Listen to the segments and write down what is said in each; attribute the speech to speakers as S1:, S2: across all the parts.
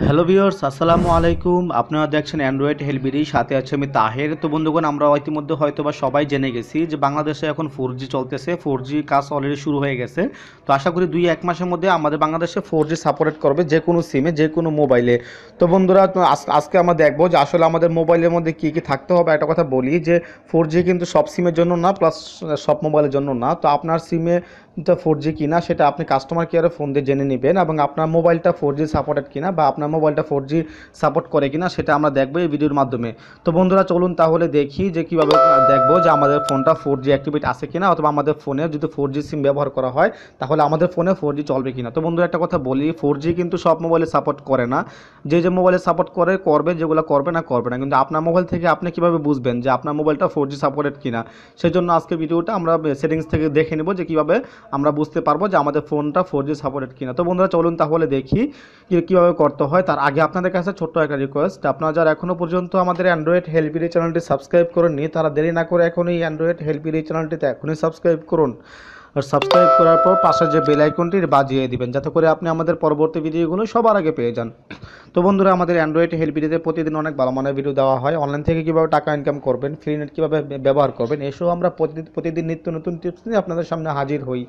S1: Hello viewers আসসালামু আলাইকুম। আপনারা দেখছেন অ্যান্ড্রয়েড হেলবিরি সাথে আছে আমি তাহের। তো বন্ধুগণ, আমরা ইতিমধ্যে হয়তো বা সবাই জেনে গেছি যে বাংলাদেশে এখন ফোর চলতেছে। ফোর কাজ অলরেডি শুরু হয়ে গেছে। তো আশা করি দুই এক মাসের মধ্যে আমাদের বাংলাদেশে ফোর জি সাপোর্ট করবে যে কোনো সিমে যে কোনো মোবাইলে তো বন্ধুরা আজ- আজকে আমরা দেখব যে আসলে আমাদের মোবাইলের মধ্যে কী কী থাকতে হবে। একটা কথা বলি যে ফোর কিন্তু সব সিমের জন্য না প্লাস সব মোবাইলের জন্য না। তো আপনার সিমে ফোর জি কিনা, সেটা আপনি কাস্টমার কেয়ারে ফোন দিয়ে জেনে নেবেন এবং আপনার মোবাইলটা ফোর জি সাপোর্টেড কিনা বা আপনার মোবাইলটা ফোর জি সাপোর্ট করে কিনা, সেটা আমরা দেখব এই ভিডিওর মাধ্যমে। তো বন্ধুরা, চলুন তাহলে দেখি যে কীভাবে দেখব যে আমাদের ফোনটা ফোর জি অ্যাক্টিভেট আছে কিনা অথবা আমাদের ফোনে যদি ফোর জি সিম ব্যবহার করা হয়, তাহলে আমাদের ফোনে ফোর জি চলবে কিনা। তো বন্ধুরা, একটা কথা বলি ফোর জি কিন্তু সব মোবাইলে সাপোর্ট করে না। যে যে মোবাইলে সাপোর্ট করে, করবে, যেগুলো করবে না করবে না। কিন্তু আপনার মোবাইল থেকে আপনি কীভাবে বুঝবেন যে আপনার মোবাইলটা ফোর জি সাপোর্টেড কিনা? সেই জন্য আজকে ভিডিওটা আমরা সেটিংস থেকে দেখে নেব যে কীভাবে আমরা বুঝতে পারব যে আমাদের ফোনটা ফোর জি সাপোর্টেড কিনা। তো বন্ধুরা, চলুন তাহলে দেখি কীভাবে করতে হয়। তার আগে আপনাদের কাছে ছোট্ট একটা রিকোয়েস্ট আপনারা যারা এখনও পর্যন্ত আমাদের অ্যান্ড্রয়েড হেল্পিরি চ্যানেলটি সাবস্ক্রাইব করেননি, তারা দেরি না করে এখনই অ্যান্ড্রয়েড হেল্পিরি চ্যানেলটিতে এখনই সাবস্ক্রাইব করুন। আর সাবস্ক্রাইব করার পর পাশে যে বেল আইকনটি বাজিয়ে দিবেন, যাতে করে আপনি আমাদের পরবর্তী ভিডিওগুলো সবার আগে পেয়ে যান। তো বন্ধুরা, আমাদের অ্যান্ড্রয়েড হেল্পিটিতে প্রতিদিন অনেক ভালো মানের ভিডিও দেওয়া হয়। অনলাইন থেকে কীভাবে টাকা ইনকাম করবেন ফ্রি নেট কীভাবে ব্যবহার করবেন এসেও আমরা প্রতিদিন প্রতিদিন নিত্য নতুন টিপস নিয়ে আপনাদের সামনে হাজির হই।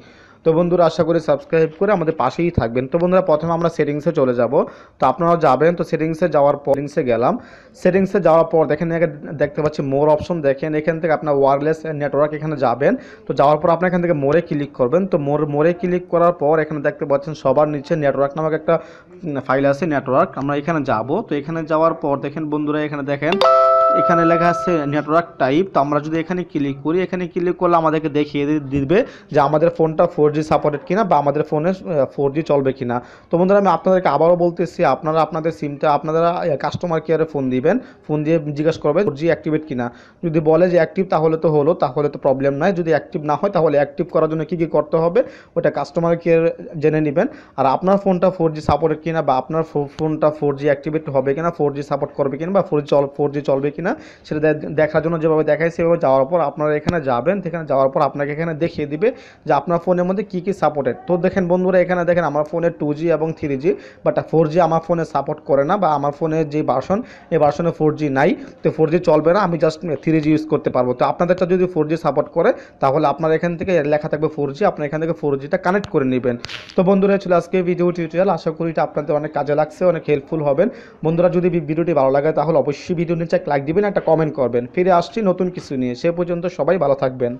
S1: তো বন্ধুরা, আশা করি সাবস্ক্রাইব করে আমাদের পাশেই থাকবেন। তো বন্ধুরা, প্রথমে আমরা সেটিংসে চলে যাব। তো আপনারা যাবেন, তো সেটিংসে যাওয়ার পর সেটিংসে গেলাম। সেটিংসে যাওয়ার পর, দেখেন এখানে দেখতে পাচ্ছি মোর অপশন দেখেন এখান থেকে আপনার ওয়্যারলেস নেটওয়ার্ক এখানে যাবেন। তো যাওয়ার পর আপনি এখান থেকে মোরে ক্লিক করবেন। তো মোর মোরে ক্লিক করার পর, এখানে দেখতে পাচ্ছেন সবার নিচে নেটওয়ার্ক নামক একটা ফাইল আছে নেটওয়ার্ক আমরা এখানে যাব। তো এখানে যাওয়ার পর, দেখেন বন্ধুরা, এখানে দেখেন এখানে লেখা আছে নেটওয়ার্ক টাইপ তো আমরা যদি এখানে ক্লিক করি, এখানে ক্লিক করলে আমাদেরকে দেখিয়ে দিবে যে আমাদের ফোনটা ফোর জি সাপোর্টেড কিনা বা আমাদের ফোনে ফোর জি চলবে কিনা। তো বন্ধুরা, আমি আপনাদেরকে আবারও বলতেছি, আপনারা আপনাদের সিমটা আপনারা কাস্টমার কেয়ারে ফোন দিবেন ফোন দিয়ে জিজ্ঞাসা করবেন ফোর জি অ্যাক্টিভেট কিনা। যদি বলে যে অ্যাক্টিভ তাহলে তো হলো, তাহলে তো প্রবলেম নাই। যদি অ্যাক্টিভ না হয়, তাহলে অ্যাক্টিভ করার জন্য কী কী করতে হবে, ওটা কাস্টমার কেয়ার জেনে নেবেন। আর আপনার ফোনটা ফোর জি সাপোর্টেড কিনা বা আপনার ফোনটা ফোর জি অ্যাক্টিভেট হবে কিনা ফোর জি সাপোর্ট করবে কিনা বা ফোর জি চল ফোর জি চলবে কিনা সেটা দেখার জন্য যেভাবে দেখায় সেভাবে যাওয়ার পর আপনারা এখানে যাবেন, সেখানে যাওয়ার পর আপনাকে এখানে দেখিয়ে দিবে যে আপনার ফোনের মধ্যে কী কী সাপোর্টেড তো দেখেন বন্ধুরা, এখানে দেখেন আমার ফোনে টু জি এবং three G but four G আমার ফোনে সাপোর্ট করে না বা আমার ফোনের যে ভার্সন এই ভার্সনে ফোর জি নাই, তো ফোর জি চলবে না, আমি জাস্ট থ্রি জি ইউজ করতে পারব। তো আপনাদেরটা যদি ফোর জি সাপোর্ট করে, তাহলে আপনার এখান থেকে লেখা থাকবে ফোর জি আপনার এখান থেকে ফোর জিটা কানেক্ট করে নেবেন। তো বন্ধুরা ছিল আজকে ভিডিও টিউটোরিয়াল আশা করি এটা আপনাদের অনেক কাজে লাগছে, অনেক হেল্পফুল হবেন। বন্ধুরা, যদি ভিডিওটি ভালো লাগে, তাহলে অবশ্যই ভিডিও নিচে লাইক দিবেন একটা কমেন্ট করবেন। ফিরে আসছি নতুন কিছু নিয়ে। সে পর্যন্ত সবাই ভালো থাকবেন।